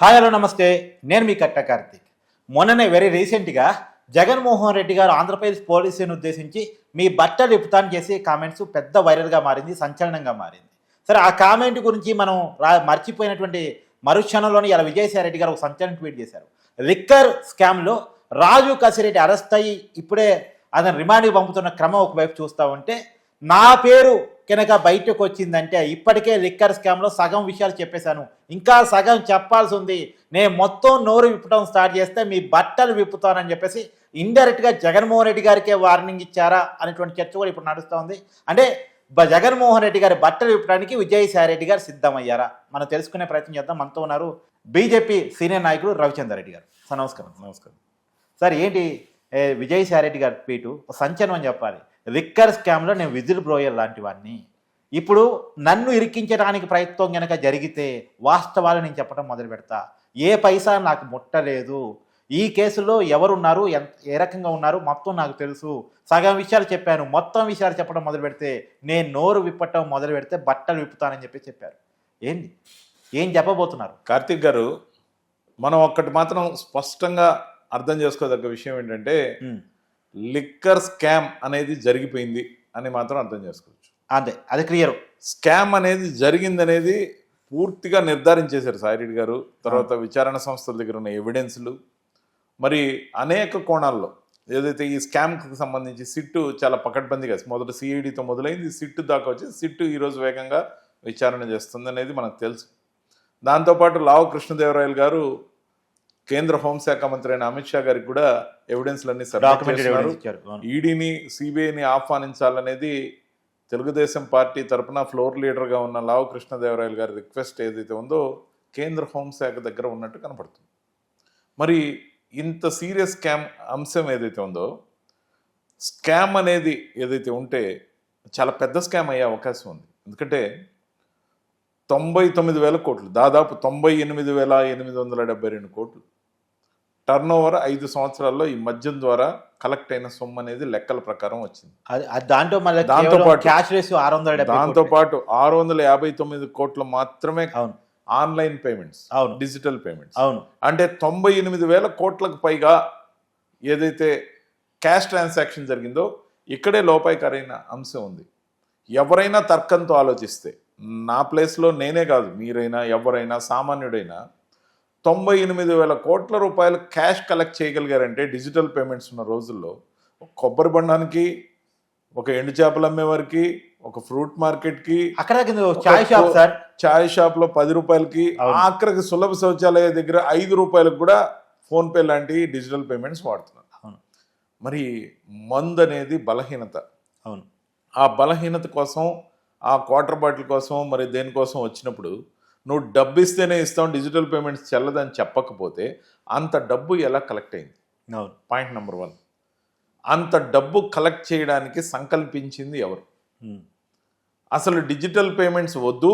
Hi hello నమస్తే. నేను మీ కట్ట కార్తీక్. మొన్ననే వెరీ రీసెంట్గా జగన్మోహన్ రెడ్డి గారు ఆంధ్రప్రదేశ్ పోలీసుని ఉద్దేశించి మీ బట్టలు విపుతాన్ చేసే కామెంట్స్ పెద్ద వైరల్గా మారింది సంచలనంగా మారింది. సరే ఆ కామెంట్ గురించి మనం రా మర్చిపోయినటువంటి మరుక్షణంలోని ఇలా విజయసాయి రెడ్డి గారు ఒక సంచలనం ట్వీట్ చేశారు. లిక్కర్ స్కామ్లో రాజు కసిరెడ్డి అరెస్ట్ అయ్యి ఇప్పుడే అతను రిమాండ్కి పంపుతున్న క్రమం ఒకవైపు చూస్తూ ఉంటే నా పేరు కనుక బయటకు వచ్చిందంటే ఇప్పటికే లిక్కర్ స్కామ్లో సగం విషయాలు చెప్పేశాను. ఇంకా సగం చెప్పాల్సి ఉంది. నేను మొత్తం నోరు విప్పడం స్టార్ట్ చేస్తే మీ బట్టలు విప్పుతానని చెప్పేసి ఇండైరెక్ట్గా జగన్మోహన్ రెడ్డి గారికే వార్నింగ్ ఇచ్చారా అనేటువంటి చర్చ కూడా ఇప్పుడు నడుస్తూ ఉంది. అంటే జగన్మోహన్ రెడ్డి గారి బట్టలు విప్పడానికి విజయసాయి రెడ్డి గారు సిద్ధమయ్యారా? మనం తెలుసుకునే ప్రయత్నం చేద్దాం. మనతో ఉన్నారు బీజేపీ సీనియర్ నాయకుడు రవిచంద్ర రెడ్డి గారు. సార్ నమస్కారం. నమస్కారం. సార్ ఏంటి విజయసాయి రెడ్డి గారి ట్వీటు సంచలనం అని చెప్పాలి. లిక్కర్ స్కామ్లో నేను విజిల్ బ్రోయర్ లాంటి వాడిని ఇప్పుడు నన్ను ఇరికించడానికి ప్రయత్నం కనుక జరిగితే వాస్తవాలు నేను చెప్పడం మొదలు పెడతా. ఏ పైసా నాకు ముట్టలేదు. ఈ కేసులో ఎవరున్నారు? ఎంత ఏ రకంగా ఉన్నారు? మొత్తం నాకు తెలుసు. సగం విషయాలు చెప్పాను. మొత్తం విషయాలు చెప్పడం మొదలు పెడితే నేను నోరు విప్పటం మొదలు పెడితే బట్టలు విప్పుతానని చెప్పి చెప్పారు. ఏంది? ఏం చెప్పబోతున్నారు? కార్తిక్ గారు మనం ఒక్కటి మాత్రం స్పష్టంగా అర్థం చేసుకోదగ్గ విషయం ఏంటంటే లిక్కర్ స్కామ్ అనేది జరిగిపోయింది అని మాత్రం అర్థం చేసుకోవచ్చు. అదే అది క్లియర్. స్కామ్ అనేది జరిగిందనేది పూర్తిగా నిర్ధారించేశారు సాయిరెడ్డి గారు. తర్వాత విచారణ సంస్థల దగ్గర ఉన్న ఎవిడెన్స్లు మరి అనేక కోణాల్లో ఏదైతే ఈ స్కామ్కి సంబంధించి సిట్టు చాలా పకడ్బందీగా మొదట సిఐడితో మొదలైంది. సిట్టు దాకా వచ్చి సిట్టు ఈరోజు వేగంగా విచారణ చేస్తుంది అనేది మనకు తెలుసు. దాంతోపాటు లావు కృష్ణదేవరాయలు గారు కేంద్ర హోంశాఖ మంత్రి అయిన అమిత్ షా గారికి కూడా ఎవిడెన్స్లన్నీ సబ్మిట్. ఈడీని సిబిఐని ఆహ్వానించాలనేది తెలుగుదేశం పార్టీ తరపున ఫ్లోర్ లీడర్గా ఉన్న లావు కృష్ణదేవరాయలు గారి రిక్వెస్ట్ ఏదైతే ఉందో కేంద్ర హోంశాఖ దగ్గర ఉన్నట్టు కనపడుతుంది. మరి ఇంత సీరియస్ స్కామ్ అంశం ఏదైతే ఉందో స్కామ్ అనేది ఏదైతే ఉంటే చాలా పెద్ద స్కామ్ అయ్యే అవకాశం ఉంది. ఎందుకంటే తొంభై తొమ్మిది వేల కోట్లు దాదాపు తొంభై ఎనిమిది వేల ఎనిమిది వందల డెబ్బై రెండు కోట్లు టర్న్ ఓవర్ ఐదు సంవత్సరాల్లో ఈ మద్యం ద్వారా కలెక్ట్ అయిన సొమ్ము అనేది లెక్కల ప్రకారం వచ్చింది. మళ్ళీ దాంతో పాటు- క్యాష్ ఆరు వందల దాంతో. పాటు ఆరు వందల యాభై తొమ్మిది కోట్లు మాత్రమే అవును. ఆన్లైన్ పేమెంట్స్ అవును. Digital payments. అవును. అంటే తొంభై ఎనిమిది వేల కోట్లకు పైగా ఏదైతే క్యాష్ ట్రాన్సాక్షన్ జరిగిందో ఇక్కడే లోపాయికరైన అంశం ఉంది. ఎవరైనా తర్కంతో ఆలోచిస్తే నా ప్లేస్లో నేనే కాదు మీరైనా ఎవరైనా సామాన్యుడైనా తొంభై ఎనిమిది వేల కోట్ల రూపాయలు క్యాష్ కలెక్ట్ చేయగలిగారంటే డిజిటల్ పేమెంట్స్ ఉన్న రోజుల్లో ఒక కొబ్బరి బండానికి ఒక ఎండు చేపలు అమ్మేవారికి ఒక ఫ్రూట్ మార్కెట్కి అక్కడ చాయ్ షాప్ సార్. చాయ్ షాప్లో పది రూపాయలకి. ఆఖరికి సులభ శౌచాలయ దగ్గర ఐదు రూపాయలకు కూడా ఫోన్ పే లాంటి డిజిటల్ పేమెంట్స్ వాడుతున్నారు. అవును. మరి మందు అనేది బలహీనత. అవును. ఆ బలహీనత కోసం ఆ క్వార్టర్ బాటిల్ కోసం మరి దేనికోసం వచ్చినప్పుడు నువ్వు డబ్బు ఇస్తేనే ఇస్తాం డిజిటల్ పేమెంట్స్ చెల్లదని చెప్పకపోతే అంత డబ్బు ఎలా కలెక్ట్ అయింది? పాయింట్ నెంబర్ వన్ అంత డబ్బు కలెక్ట్ చేయడానికి సంకల్పించింది ఎవరు. అసలు డిజిటల్ పేమెంట్స్ వద్దు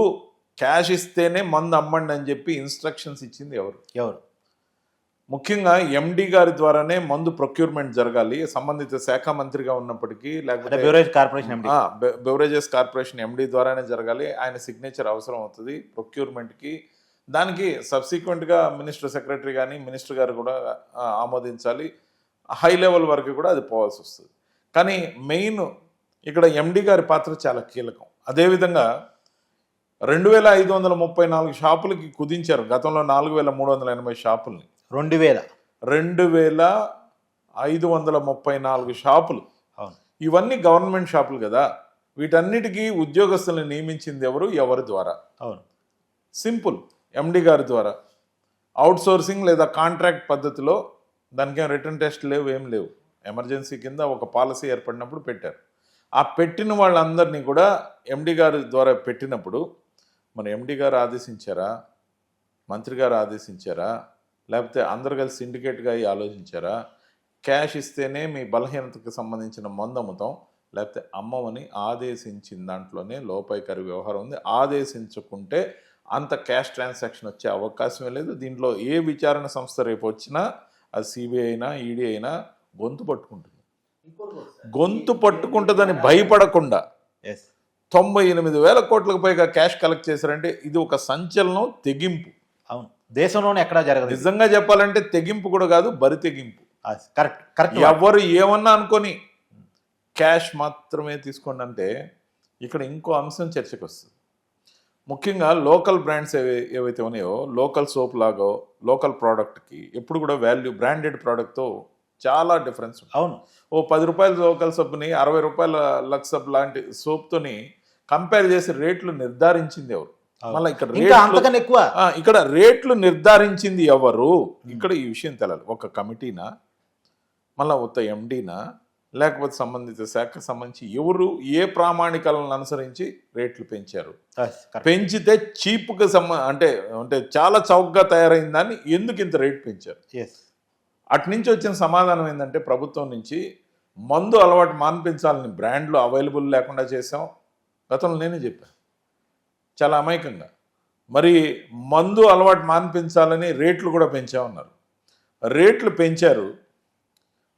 క్యాష్ ఇస్తేనే మందు అమ్మండి అని చెప్పి ఇన్స్ట్రక్షన్స్ ఇచ్చింది ఎవరు? ఎవరు? ముఖ్యంగా ఎండి గారి ద్వారానే మందు ప్రొక్యూర్మెంట్ జరగాలి. సంబంధిత శాఖ మంత్రిగా ఉన్నప్పటికీ లేకపోతే beverage corporation beverages corporation MD ద్వారానే జరగాలి. ఆయన సిగ్నేచర్ అవసరం అవుతుంది ప్రొక్యూర్మెంట్కి. దానికి సబ్సిక్వెంట్గా మినిస్టర్ సెక్రటరీ కానీ మినిస్టర్ గారు కూడా ఆమోదించాలి. హై లెవెల్ వరకు కూడా అది పోవాల్సి వస్తుంది. కానీ మెయిన్ ఇక్కడ ఎండి గారి పాత్ర చాలా కీలకం. అదేవిధంగా రెండు వేల ఐదు వందల ముప్పై నాలుగు షాపులకి కుదించారు. గతంలో నాలుగు వేల మూడు వందల ఎనభై షాపుల్ని. రెండు వేల. రెండు వేల ఐదు వందల ముప్పై నాలుగు షాపులు. ఇవన్నీ గవర్నమెంట్ షాపులు కదా. వీటన్నిటికీ ఉద్యోగస్తులను నియమించింది ఎవరు? ఎవరి ద్వారా? అవును. సింపుల్. ఎండి గారి ద్వారా. అవుట్ సోర్సింగ్ లేదా కాంట్రాక్ట్ పద్ధతిలో దానికేం రిటర్న్ టెస్ట్ లేవు ఏం లేవు. ఎమర్జెన్సీ కింద ఒక పాలసీ ఏర్పడినప్పుడు పెట్టారు. ఆ పెట్టిన వాళ్ళందరినీ కూడా ఎండి గారి ద్వారా పెట్టినప్పుడు మరి ఎండి గారు ఆదేశించారా? మంత్రి గారు ఆదేశించారా? లేకపోతే అందరు కలిసి సిండికేట్గా అయ్యి ఆలోచించారా? క్యాష్ ఇస్తేనే మీ బలహీనతకు సంబంధించిన మందు అమ్ముతాం లేకపోతే అమ్మమని ఆదేశించిన దాంట్లోనే లోపాయికరి వ్యవహారం ఉంది. ఆదేశించుకుంటే అంత క్యాష్ ట్రాన్సాక్షన్ వచ్చే అవకాశమే లేదు. దీంట్లో ఏ విచారణ సంస్థ రేపు వచ్చినా అది సిబిఐ అయినా ఈడీ అయినా గొంతు పట్టుకుంటుంది. గొంతు పట్టుకుంటుందని భయపడకుండా ఎస్ తొంభై ఎనిమిది వేల కోట్లకు పైగా క్యాష్ కలెక్ట్ చేశారంటే ఇది ఒక సంచలనం తెగింపు. అవును. దేశంలోనే ఎక్కడా జరగదు. నిజంగా చెప్పాలంటే తెగింపు కూడా కాదు బరి తెగింపు. కరెక్ట్ కరెక్ట్ ఎవరు ఏమన్నా అనుకొని క్యాష్ మాత్రమే తీసుకోండి అంటే ఇక్కడ ఇంకో అంశం చర్చకు వస్తుంది. ముఖ్యంగా లోకల్ బ్రాండ్స్ ఏవై ఏవైతే ఉన్నాయో లోకల్ సోప్ లాగో లోకల్ ప్రోడక్ట్కి ఎప్పుడు కూడా వాల్యూ బ్రాండెడ్ ప్రోడక్ట్తో చాలా డిఫరెన్స్ అవును. ఓ పది రూపాయల లోకల్ సబ్బుని అరవై రూపాయల లక్స్ సబ్ లాంటి సోప్తోని కంపేర్ చేసి రేట్లు నిర్ధారించింది ఎవరు. మళ్ళీ ఇక్కడ ఇంకా అంతకన్నా ఎక్కువ? ఇక్కడ రేట్లు నిర్ధారించింది ఎవరు? ఇక్కడ ఈ విషయం తెలాలి ఒక కమిటీనా? మళ్ళా ఉత్త ఎండీనా? లేకపోతే సంబంధిత శాఖకు సంబంధించి ఎవరు ఏ ప్రామాణికాలను అనుసరించి రేట్లు పెంచారు. పెంచితే చీప్గా సంబ అంటే అంటే చాలా చౌకగా తయారైన దాన్ని ఎందుకు ఇంత రేట్ పెంచారు. అటు నుంచి వచ్చిన సమాధానం ఏంటంటే ప్రభుత్వం నుంచి మందు అలవాటు మాన్పించాలని బ్రాండ్లు అవైలబుల్ లేకుండా చేసాం గతంలో నేనే చెప్పాను. చాలా అమాయకంగా. మరి మందు అలవాటు మాన్పించాలని రేట్లు కూడా పెంచామన్నారు రేట్లు పెంచారు.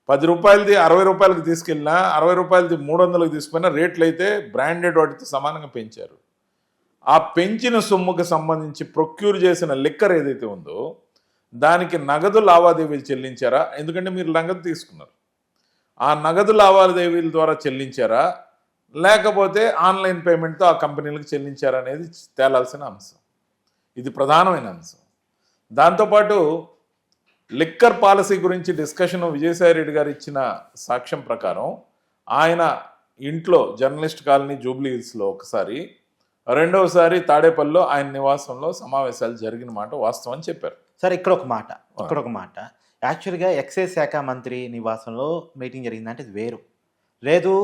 పది రూపాయలది అరవై రూపాయలకి తీసుకెళ్ళినా అరవై రూపాయలది మూడు వందలకు తీసుకున్నా రేట్లు అయితే బ్రాండెడ్ వాటితో సమానంగా పెంచారు. ఆ పెంచిన సొమ్ముకు సంబంధించి ప్రొక్యూర్ చేసిన లిక్కర్ ఏదైతే ఉందో దానికి నగదు లావాదేవీలు చెల్లించారా? ఎందుకంటే మీరు నగదు తీసుకున్నారు. ఆ నగదు లావాదేవీల ద్వారా చెల్లించారా? లేకపోతే ఆన్లైన్ పేమెంట్తో ఆ కంపెనీలకు చెల్లించారా అనేది తేలాల్సిన అంశం. ఇది ప్రధానమైన అంశం. దాంతోపాటు లిక్కర్ పాలసీ గురించి డిస్కషన్ విజయసాయి రెడ్డి గారు ఇచ్చిన సాక్ష్యం ప్రకారం ఆయన ఇంట్లో జర్నలిస్ట్ కాలనీ జూబ్లీ హిల్స్లో ఒకసారి రెండవసారి తాడేపల్లిలో ఆయన నివాసంలో సమావేశాలు జరిగిన మాట వాస్తవం అని చెప్పారు. సరే ఇక్కడ ఒక మాట ఇక్కడ ఒక మాట. యాక్చువల్గా ఎక్సైజ్ శాఖ మంత్రి నివాసంలో మీటింగ్ జరిగిందంటే ఇది వేరు. లేదు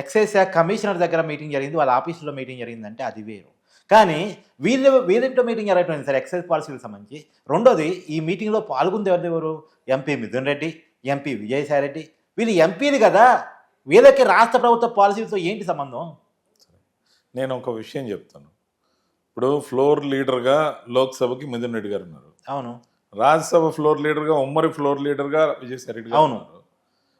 ఎక్సైజ్ శాఖ కమిషనర్ దగ్గర మీటింగ్ జరిగింది వాళ్ళ ఆఫీసులో మీటింగ్ జరిగిందంటే అది వేరు. కానీ వీళ్ళు వీళ్ళింటో మీటింగ్ జరగటం సార్ ఎక్సైజ్ పాలసీలకు సంబంధించి. రెండోది ఈ మీటింగ్లో పాల్గొంది ఎవరు ఎవరు? MP Mithun Reddy MP Vijayasai Reddy. వీళ్ళు ఎంపీలు కదా వీళ్ళకి రాష్ట్ర ప్రభుత్వ పాలసీలతో ఏంటి సంబంధం? నేను ఒక విషయం చెప్తాను. ఇప్పుడు ఫ్లోర్ లీడర్గా లోక్సభకి మిథున్ రెడ్డి గారు ఉన్నారు. అవును. రాజ్యసభ ఫ్లోర్ లీడర్గా ఉమ్మడి ఫ్లోర్ లీడర్గా విజయసాయి రెడ్డి గారు అవును.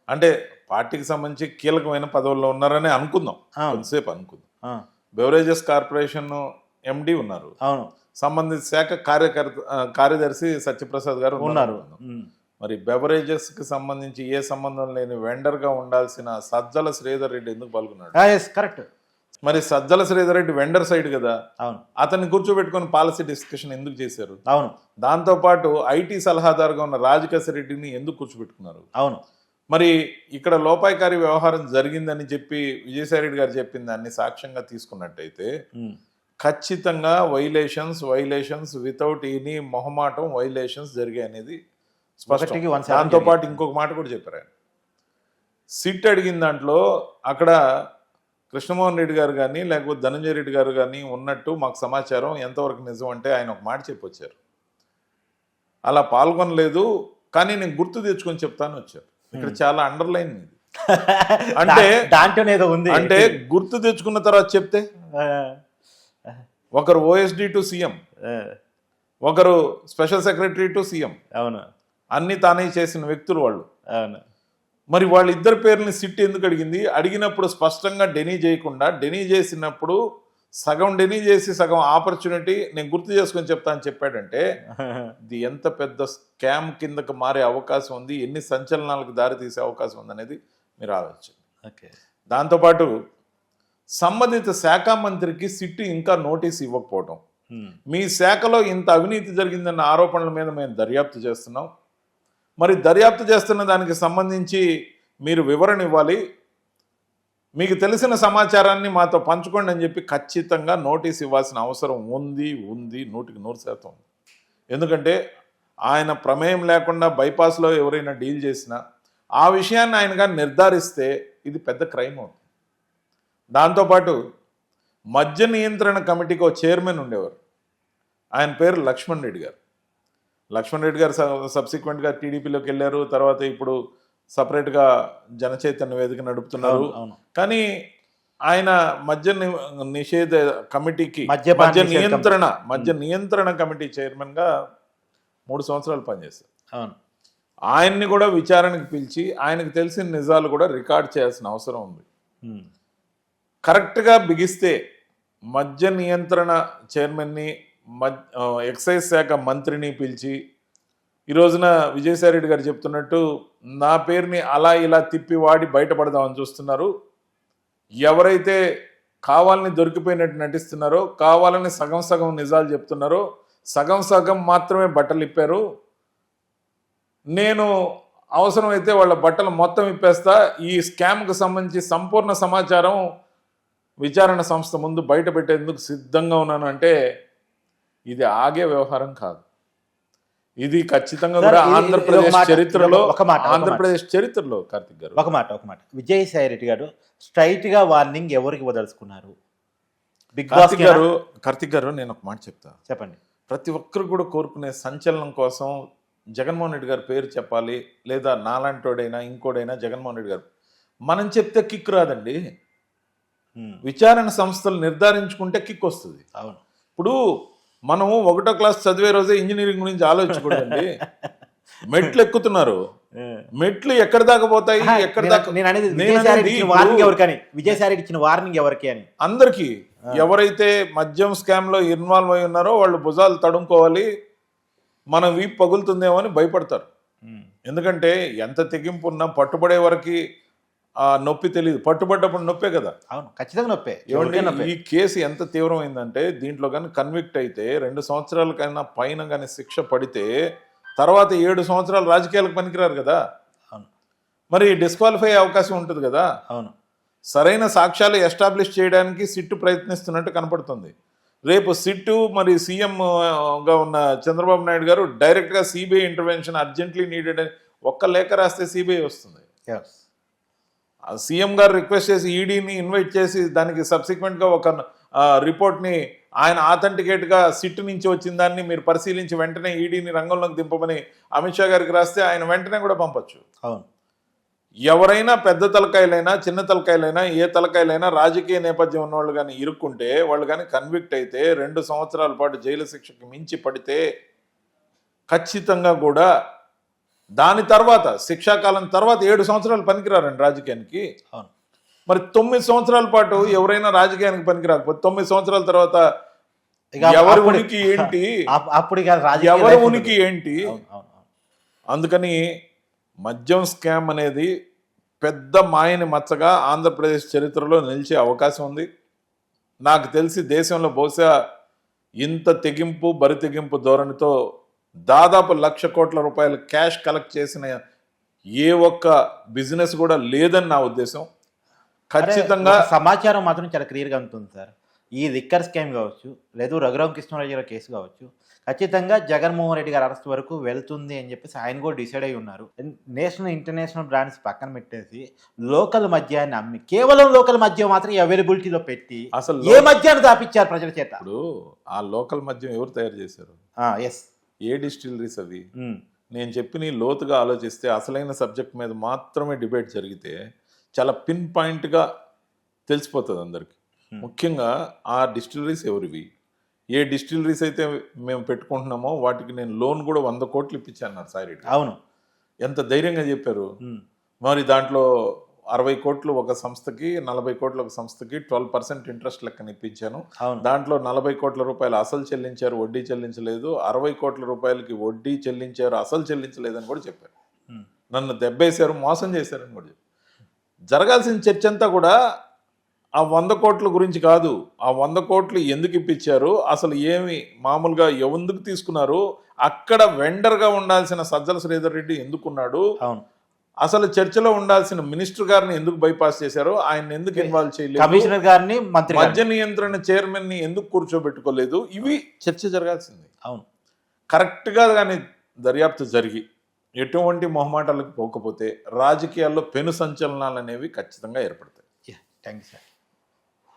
అంటే పార్టీకి సంబంధించి కీలకమైన పదవుల్లో ఉన్నారని అనుకుందాం. కొంతసేపు అనుకుందాం. బెవరేజెస్ కార్పొరేషన్ ఎండి ఉన్నారు. అవును. సంబంధిత శాఖ కార్యకర్త కార్యదర్శి సత్యప్రసాద్ గారు ఉన్నారు. మరి బెవరేజెస్కి సంబంధించి ఏ సంబంధం లేని వెండర్గా ఉండాల్సిన సజ్జల శ్రీధర్ రెడ్డి ఎందుకు పాల్గొన్నాడు? కరెక్ట్ మరి సజ్జల శ్రీధర్ రెడ్డి వెండర్ సైడ్ కదా? అవును. అతన్ని కూర్చోబెట్టుకొని పాలసీ డిస్కషన్ ఎందుకు చేశారు? అవును. దాంతో పాటు ఐటీ సలహాదారుగా ఉన్న రాజకేశ రెడ్డిని ఎందుకు కూర్చోబెట్టుకున్నారు? అవును. మరి ఇక్కడ లోపాయకారి వ్యవహారం జరిగిందని చెప్పి విజయసాయి రెడ్డి గారు చెప్పిన దాన్ని సాక్ష్యంగా తీసుకున్నట్టయితే. ఖచ్చితంగా వైలేషన్స్ వైలేషన్స్ వితౌట్ ఎనీ మొహమాటం వైలేషన్స్ జరిగాయి అనేది దాంతో పాటు. ఇంకొక మాట కూడా చెప్పారు ఆయన సిట్ అడిగిన దాంట్లో అక్కడ కృష్ణమోహన్ రెడ్డి గారు కానీ లేకపోతే ధనంజయ రెడ్డి గారు కానీ ఉన్నట్టు మాకు సమాచారం ఎంతవరకు నిజం అంటే ఆయన ఒక మాట చెప్పొచ్చారు అలా పాల్గొనలేదు కానీ నేను గుర్తు తెచ్చుకొని చెప్తాను వచ్చారు ఇక్కడ చాలా అండర్లైన్ అంటే- దా- దాంట్లోనే ఏదో ఉంది. అంటే గుర్తు తెచ్చుకున్న తర్వాత చెప్తే? ఒకరు ఓఎస్డి టు సీఎం ఒకరు స్పెషల్ సెక్రటరీ టు సీఎం అవును. అన్ని తానే చేసిన వ్యక్తులు వాళ్ళు. అవును. మరి వాళ్ళిద్దరి పేర్లని సిట్ ఎందుకు అడిగింది? అడిగినప్పుడు స్పష్టంగా డెనీ చేయకుండా డెనీ చేసినప్పుడు సగం డెనీ చేసి సగం ఆపర్చునిటీ నేను గుర్తు చేసుకొని చెప్తా అని చెప్పాడంటే ఇది ఎంత పెద్ద స్కామ్ కిందకు మారే అవకాశం ఉంది ఎన్ని సంచలనాలకు దారి తీసే అవకాశం ఉంది అనేది మీరు ఆలోచించండి. ఓకే. దాంతోపాటు సంబంధిత శాఖ మంత్రికి సిట్ ఇంకా నోటీస్ ఇవ్వకపోవటం. ఉమ్. మీ శాఖలో ఇంత అవినీతి జరిగిందన్న ఆరోపణల మీద మేము దర్యాప్తు చేస్తున్నాం. మరి దర్యాప్తు చేస్తున్న దానికి సంబంధించి మీరు వివరణ ఇవ్వాలి. మీకు తెలిసిన సమాచారాన్ని మాతో పంచుకోండి అని చెప్పి ఖచ్చితంగా నోటీస్ ఇవ్వాల్సిన అవసరం ఉంది ఉంది నూటికి నూరు శాతం ఎందుకంటే ఆయన ప్రమేయం లేకుండా బైపాస్లో ఎవరైనా డీల్ చేసినా ఆ విషయాన్ని ఆయన కానీ నిర్ధారిస్తే ఇది పెద్ద క్రైమ్ అవుతుంది. దాంతోపాటు మద్య నియంత్రణ కమిటీకి ఒక చైర్మన్ ఉండేవారు. ఆయన పేరు లక్ష్మణ్ రెడ్డి గారు. లక్ష్మణ్ రెడ్డి గారు సబ్సిక్వెంట్గా టీడీపీలోకి వెళ్ళారు. తర్వాత ఇప్పుడు సపరేట్గా జనచైతన్య వేదిక నడుపుతున్నారు. కానీ ఆయన మద్య నిషేధ కమిటీకి మద్య నియంత్రణ మద్య నియంత్రణ కమిటీ చైర్మన్గా మూడు సంవత్సరాలు పనిచేశారు. అవును. ఆయన్ని కూడా విచారణకు పిలిచి ఆయనకు తెలిసిన నిజాలు కూడా రికార్డ్ చేయాల్సిన అవసరం ఉంది. కరెక్ట్గా బిగిస్తే మద్య నియంత్రణ చైర్మన్ని మ- ఆ, ఎక్సైజ్ శాఖ మంత్రిని పిలిచి ఈ రోజున విజయసాయి రెడ్డి గారు చెప్తున్నట్టు నా పేరుని అలా ఇలా తిప్పి వాడి బయటపడదామని చూస్తున్నారు. ఎవరైతే కావాలని దొరికిపోయినట్టు నటిస్తున్నారో కావాలని సగం సగం నిజాలు చెప్తున్నారో సగం సగం మాత్రమే బట్టలు ఇప్పారు. నేను అవసరమైతే వాళ్ళ బట్టలు మొత్తం ఇప్పేస్తా. ఈ స్కామ్కు సంబంధించి సంపూర్ణ సమాచారం విచారణ సంస్థ ముందు బయట పెట్టేందుకు సిద్ధంగా ఉన్నాను అంటే ఇది ఆగే వ్యవహారం కాదు. ఇది ఖచ్చితంగా కూడా ఆంధ్రప్రదేశ్ చరిత్రలో ఒక మాట. ఆంధ్రప్రదేశ్ చరిత్రలో కార్తిక్ గారు. ఒక మాట ఒక మాట. విజయసాయి రెడ్డి గారు స్ట్రైట్గా వార్నింగ్ ఎవరికి వదలుచుకున్నారు? బిగ్ బాస్ గారు కార్తిక్ గారు నేను ఒక మాట చెప్తా. చెప్పండి. ప్రతి ఒక్కరు కూడా కోరుకునే సంచలనం కోసం జగన్మోహన్ రెడ్డి గారి పేరు చెప్పాలి లేదా నాలాంటోడైనా ఇంకోడైనా జగన్మోహన్ రెడ్డి గారు. మనం చెప్తే కిక్ రాదండి. విచారణ సంస్థలు నిర్ధారించుకుంటే కిక్ వస్తుంది. అవును. ఇప్పుడు మనము ఒకటో క్లాస్ చదివే రోజే ఇంజనీరింగ్ గురించి ఆలోచించకూడదండి. మెట్లు ఎక్కుతున్నారు. మెట్లు ఎక్కడ దాకా పోతాయి? ఎక్కడ దాకా? నేను అనేది వార్నింగ్ ఎవరికని? విజయసాయి ఇచ్చిన వార్నింగ్ ఎవరికి అని? అందరికీ. ఎవరైతే మద్యం స్కామ్లో ఇన్వాల్వ్ అయి ఉన్నారో వాళ్ళు భుజాలు తడుముకోవాలి. మన వీపు పగులుతుందేమో అని భయపడతారు. ఎందుకంటే ఎంత తెగింపు ఉన్నా పట్టుబడే వరకు ఆ నొప్పి తెలియదు పట్టుబడ్డప్పుడు నొప్పే కదా. అవును ఖచ్చితంగా నొప్పే. ఎవరికైనా ఈ కేసు ఎంత తీవ్రమైందంటే దీంట్లో కానీ కన్విక్ట్ అయితే రెండు సంవత్సరాలకైనా పైన కానీ శిక్ష పడితే తర్వాత ఏడు సంవత్సరాలు రాజకీయాలకు పనికిరారు కదా. అవును. మరి డిస్క్వాలిఫై అయ్యే అవకాశం ఉంటుంది కదా. అవును. సరైన సాక్ష్యాలు ఎస్టాబ్లిష్ చేయడానికి సిట్టు ప్రయత్నిస్తున్నట్టు కనపడుతుంది. రేపు సిట్టు మరి సీఎం గా ఉన్న చంద్రబాబు నాయుడు గారు డైరెక్ట్గా సిబిఐ ఇంటర్వెన్షన్ అర్జెంట్లీ నీడెడ్ అని ఒక్క లేఖ రాస్తే సిబిఐ వస్తుంది. సీఎం గారు రిక్వెస్ట్ చేసి ఈడీని ఇన్వైట్ చేసి దానికి సబ్సిక్వెంట్గా ఒక రిపోర్ట్ని ఆయన ఆథెంటికేట్గా సిట్ నుంచి వచ్చిన దాన్ని మీరు పరిశీలించి వెంటనే ఈడీని రంగంలోకి దింపమని అమిత్ షా గారికి రాస్తే ఆయన వెంటనే కూడా పంపొచ్చు. అవును. ఎవరైనా పెద్ద తలకాయలైనా చిన్న తలకాయలైనా ఏ తలకాయలైనా రాజకీయ నేపథ్యం ఉన్నవాళ్ళు కానీ ఇరుక్కుంటే వాళ్ళు కానీ కన్విక్ట్ అయితే రెండు సంవత్సరాల పాటు జైలు శిక్షకి మించి పడితే ఖచ్చితంగా కూడా దాని తర్వాత శిక్షాకాలం తర్వాత ఏడు సంవత్సరాలు పనికిరారండి రాజకీయానికి. అవును. మరి తొమ్మిది సంవత్సరాల పాటు ఎవరైనా రాజకీయానికి పనికిరాకపోతే తొమ్మిది సంవత్సరాల తర్వాత ఎవరి ఉనికి ఏంటి? అప్- అప్పుడు ఎవరి ఉనికి. ఏంటి. అందుకని మద్యం స్కామ్ అనేది పెద్ద మాయని మచ్చగా ఆంధ్రప్రదేశ్ చరిత్రలో నిలిచే అవకాశం ఉంది. నాకు తెలిసి దేశంలో బహుశా ఇంత తెగింపు బరి తెగింపు ధోరణితో దాదాపు లక్ష కోట్ల రూపాయలు క్యాష్ కలెక్ట్ చేసిన ఏ ఒక్క బిజినెస్ కూడా లేదని నా ఉద్దేశం. ఖచ్చితంగా సమాచారం మాత్రం చాలా క్లియర్గా ఉంటుంది సార్. ఈ లిక్కర్ స్కామ్ కావచ్చు లేదు రఘురామ కృష్ణరాజు గారి కేసు కావచ్చు ఖచ్చితంగా జగన్మోహన్ రెడ్డి గారి అరెస్ట్ వరకు వెళ్తుంది అని చెప్పేసి ఆయన కూడా డిసైడ్ అయి ఉన్నారు. నేషనల్ ఇంటర్నేషనల్ బ్రాండ్స్ పక్కన పెట్టేసి లోకల్ మద్యాన్ని అమ్మి కేవలం లోకల్ మద్యం మాత్రం అవైలబిలిటీలో పెట్టి అసలు ఏ మద్యాన్ని దాపించారు ప్రజల చేత? ఇప్పుడు ఆ లోకల్ మద్యం ఎవరు తయారు చేశారు? ఎస్ ఏ డిస్టిలరీస్ అవి? నేను చెప్పిన లోతుగా ఆలోచిస్తే అసలైన సబ్జెక్ట్ మీద మాత్రమే డిబేట్ జరిగితే చాలా పిన్ పాయింట్గా తెలిసిపోతుంది అందరికి. ముఖ్యంగా ఆ డిస్టిలరీస్ ఎవరివి? ఏ డిస్టిలరీస్ అయితే మేము పెట్టుకుంటున్నామో వాటికి నేను లోన్ కూడా వంద కోట్లు ఇప్పించాను రెడ్డి అవును. ఎంత ధైర్యంగా చెప్పారు? మరి దాంట్లో అరవై కోట్లు ఒక సంస్థకి నలభై కోట్లు ఒక సంస్థకి ట్వెల్వ్ పర్సెంట్ ఇంట్రెస్ట్ లెక్కన ఇప్పించాను దాంట్లో నలభై కోట్ల రూపాయలు అసలు చెల్లించారు వడ్డీ చెల్లించలేదు. అరవై కోట్ల రూపాయలకి వడ్డీ చెల్లించారు అసలు చెల్లించలేదని కూడా చెప్పారు. నన్ను దెబ్బేశారు మోసం చేశారని కూడా చెప్పారు. జరగాల్సిన చర్చ అంతా కూడా ఆ వంద కోట్ల గురించి కాదు. ఆ వంద కోట్లు ఎందుకు ఇప్పించారు? అసలు ఏమి మామూలుగా ఎందుకు తీసుకున్నారు? అక్కడ వెండర్గా ఉండాల్సిన సజ్జల శ్రీధర్ రెడ్డి ఎందుకున్నాడు? అవును. అసలు చర్చలో ఉండాల్సిన మినిస్టర్ గారిని ఎందుకు బైపాస్ చేశారు ఆయన ఎందుకు ఇన్వాల్వ్ చేయలేదు? కమిషనర్ గారిని మంత్రి. మద్య నియంత్రణ చైర్మన్ని ఎందుకు కూర్చోబెట్టుకోలేదు? ఇవి చర్చ జరగాల్సింది. అవును. కరెక్ట్గా కానీ దర్యాప్తు జరిగి ఎటువంటి మొహమాటాలకు పోకపోతే రాజకీయాల్లో పెను సంచలనాలు అనేవి ఖచ్చితంగా ఏర్పడతాయి. Thank you sir.